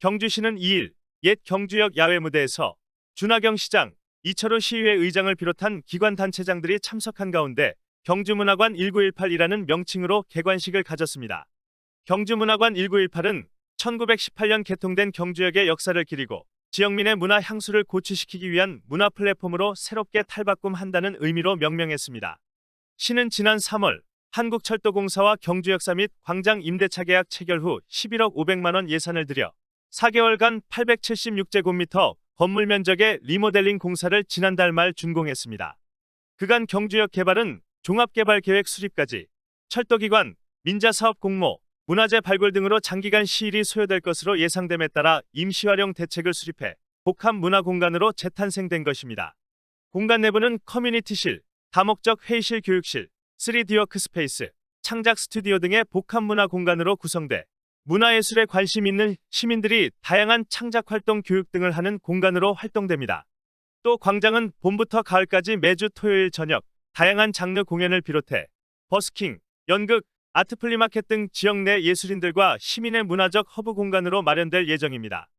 경주시는 2일 옛 경주역 야외 무대에서 준하경 시장, 이철호 시의회 의장을 비롯한 기관 단체장들이 참석한 가운데 경주문화관 1918이라는 명칭으로 개관식을 가졌습니다. 경주문화관 1918은 1918년 개통된 경주역의 역사를 기리고 지역민의 문화 향수를 고취시키기 위한 문화 플랫폼으로 새롭게 탈바꿈한다는 의미로 명명했습니다. 시는 지난 3월 한국철도공사와 경주역사 및 광장 임대차 계약 체결 후 11억 500만 원 예산을 들여 4개월간 876제곱미터 건물 면적의 리모델링 공사를 지난달 말 준공했습니다. 그간 경주역 개발은 종합개발계획 수립까지 철도기관, 민자사업 공모, 문화재 발굴 등으로 장기간 시일이 소요될 것으로 예상됨에 따라 임시활용 대책을 수립해 복합 문화 공간으로 재탄생된 것입니다. 공간 내부는 커뮤니티실, 다목적 회의실 교육실, 3D 워크스페이스, 창작 스튜디오 등의 복합 문화 공간으로 구성돼 문화예술에 관심 있는 시민들이 다양한 창작 활동 교육 등을 하는 공간으로 활동됩니다. 또 광장은 봄부터 가을까지 매주 토요일 저녁 다양한 장르 공연을 비롯해 버스킹, 연극, 아트 플리마켓 등 지역 내 예술인들과 시민의 문화적 허브 공간으로 마련될 예정입니다.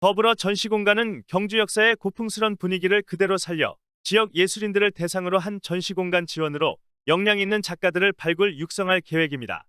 더불어 전시 공간은 경주 역사의 고풍스런 분위기를 그대로 살려 지역 예술인들을 대상으로 한 전시 공간 지원으로 역량 있는 작가들을 발굴 육성할 계획입니다.